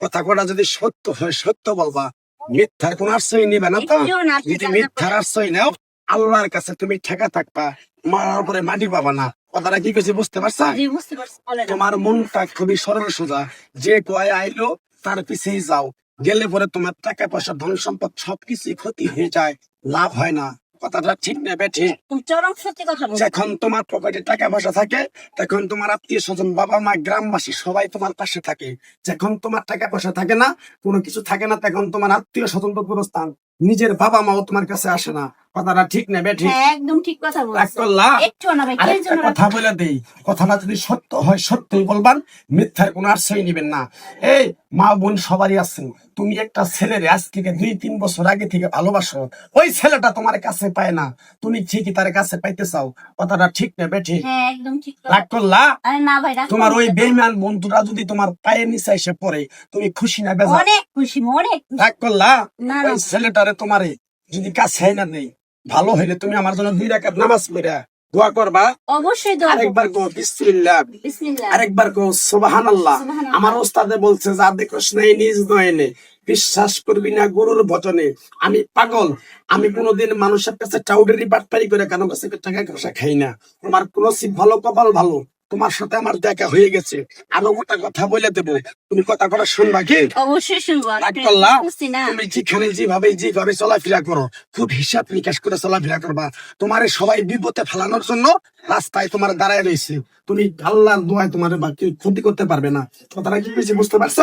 কথা কটা যদি সত্য হয় সত্য বলবা মিথ্যার কোন আশ্রয় নিবে না তো? যদি মিথ্যার আশ্রয় নেও আল্লাহর কাছে তুমি ঠেকা থাকবা মারার উপরে মাটি পাবা না। কথাটা কি কিছু বুঝতে পারছা? তোমার মনটা খুবই সরল সোজা। যে কয় আইলো তার পিছেই যাও। গেলে পরে তোমার টাকা পয়সা ধন সম্পদ সবকিছুই ক্ষতি হয়ে যায় লাভ হয় না। কথাটা ঠিক না বেঠি চরম সত্যি কথা যখন তোমার পকেটে টাকা পয়সা থাকে তখন তোমার আত্মীয় স্বজন বাবা মা গ্রামবাসী সবাই তোমার পাশে থাকে। যখন তোমার টাকা পয়সা থাকে না কোনো কিছু থাকে না তখন তোমার আত্মীয় স্বজন তো পুরস্থান নিজের বাবা মাও তোমার কাছে আসে না। কথাটা ঠিক না বেঠি হ্যাঁ একদম ঠিক কথা বলছো। একটু না ভাই কে কথা বলে দেই কথাটা যদি সত্য হয় সত্যই বলবান মিথ্যার কোনো আশ্রয় নিবেন না। এই মা বোন সবারই আছেন তুমি একটা ছেলের আজ থেকে দুই তিন বছর আগে থেকে ভালোবাসো। ওই ছেলেটা তোমার কাছে পায় না। তুমি ঠিকই তার কাছে পাইতে চাও। কথাটা ঠিক না বেঠি হ্যাঁ একদম ঠিক রাগ করলা? তোমার ওই করো না। বেইমান বন্ধুরা যদি তোমার পায়ের নিচে এসে পড়ে তুমি খুশি না বেজা অনেক খুশি অনেক রাগ করলা? ওই ছেলেটারে তোমারে যদি কাছে না নেই ভালো হইলে তুমি আমার জন্য দুই রাকাত নামাজ পড়া দোয়া করবা। অবশ্যই আরেকবার কো বিসমিল্লাহ। আরেকবার কো সুবহানাল্লাহ। আমার ওস্তাদে বলছে যা দেখোস নাই নিজ নয়নে বিশ্বাস করবি না গরুর বচনে। আমি পাগল। আমি কোনোদিন মানুষের কাছে টাউডারি বাটপারি করে কেন কাছে টাকা পয়সা খাই না। তোমার কোনো ভালো কপাল ভালো। তোমার সাথে আমার দেখা হয়ে গেছে। আরও গোটা কথা বলে দেবো। তুমি কথা কথা শুনবা কি? অবশ্যই শুনব তুমি যেখানে যেভাবে যেভাবে চলাফেরা করো খুব হিসাব নিকাশ করে চলাফেরা করবা। তোমার সবাই বিপদে ফেলানোর জন্য রাস্তায় তোমার দাঁড়ায় রয়েছে। তুমি আল্লাহর দোয়ায় তোমার ক্ষতি করতে পারবে না। কথাটা কি বেশি বুঝতে পারছ?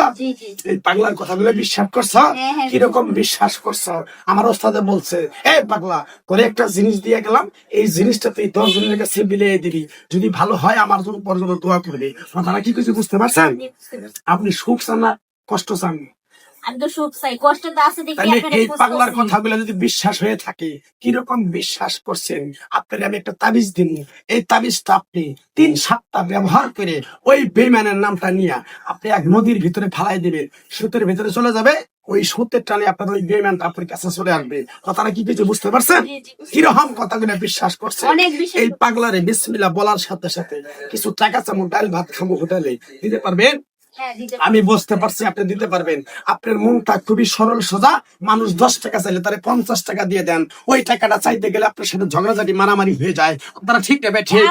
এই পাগলার কথাগুলো বিশ্বাস করছ? হ্যাঁ, হ্যাঁ। কীরকম বিশ্বাস করছ? আমার ওস্তাদে বলছে এই পাগলা তোরে একটা জিনিস দিয়ে গেলাম। এই জিনিসটা তুই দশ জনের কাছে বিলিয়ে দিবি। যদি ভালো হয় আমার জন্য পর্যন্ত দোয়া করবি। কথাটা কি কিছু বুঝতে পারছেন। আপনি সুখ চান না কষ্ট চান? আমি তো সুখ চাই কষ্ট তো আছে দেখি আপনারা এই পাগলার কথাগুলো যদি বিশ্বাস হয়ে থাকে কীরকম বিশ্বাস করছেন? আপনার আমি একটা তাবিজ দিন। এই তাবিজটা আপনি তিন ব্যবহার করে ওই বেইমানের নামটা নিয়ে আপনি এক নদীর ভিতরে ফালাই দিবেন। সুতের ভিতরে চলে যাবে ওই সুতের টানে আপনার ওই আপনার কাছে চলে আসবে। কথাটা কি কিছু বুঝতে পারছেন? কীরকম কথাগুলো বিশ্বাস করছে এই পাগলারে বিসমিল্লাহ বলার সাথে সাথে কিছু টাকা চামচ ডাল ভাত খাব হোটেলে। দিতে পারবেন? আমি বুঝতে পারছি আপনি দিতে পারবেন। আপনার মনটা খুবই সরল সোজা। মানুষ দশ টাকা চাইলে তারা পঞ্চাশ টাকা দিয়ে দেন। ওই টাকাটা চাইতে গেলে আপনার সাথে ঝগড়াঝাটি মারামারি হয়ে যায়। আপনারা ঠিক নেবে ঠিক।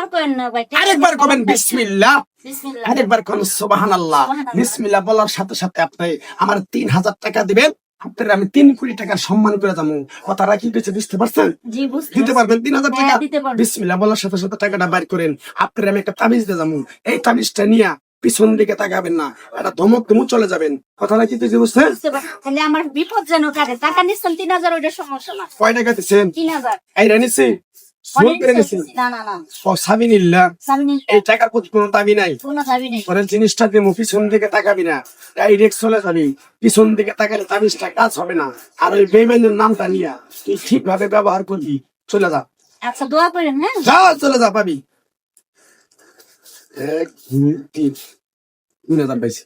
আরেকবার কবেন বিসমিল্লাহ। বিসমিল্লাহ। আরেকবার কোন সুবাহান আল্লাহ। বিসমিল্লাহ বলার সাথে সাথে আপনি আমার তিন হাজার টাকা দিবেন। আপনার আমি তিন কোটি টাকার সম্মান করে যাব। কথাটা কি পেয়েছে বুঝতে পারছেন? দিতে পারবেন তিন হাজার টাকা। হ্যাঁ, পারব। বিসমিল্লাহ বলার সাথে সাথে টাকাটা বাইর করেন। আপনার আমি একটা তাবিজ দিয়ে যাব। এই তাবিজটা নিয়ে পিছন দিকে তাকাবেন না। একটা ধমক ধমক চলে যাবেন। কথাটা কি তুই বুঝছেন বুঝতে তাহলে আমার বিপদ যেন কাটে। টাকা নিচ্ছেন তিন হাজার ওইটা সমস্যা না। কয় টাকা দিচ্ছেন? তিন হাজার। এই দাবি পিছন দিকে তাকাবি না। ডাইরেক্ট চলে যাবি। পিছন দিকে তাকালে তাবিজটা কাজ হবে না। আর ওই বেমানের নামটা নিয়া তুই ঠিকভাবে ব্যবহার করবি। চলে যা। আচ্ছা দোয়া করেন হ্যাঁ? চলে যা পাবি। এক দুই তিন। তিন হাজার পাইছি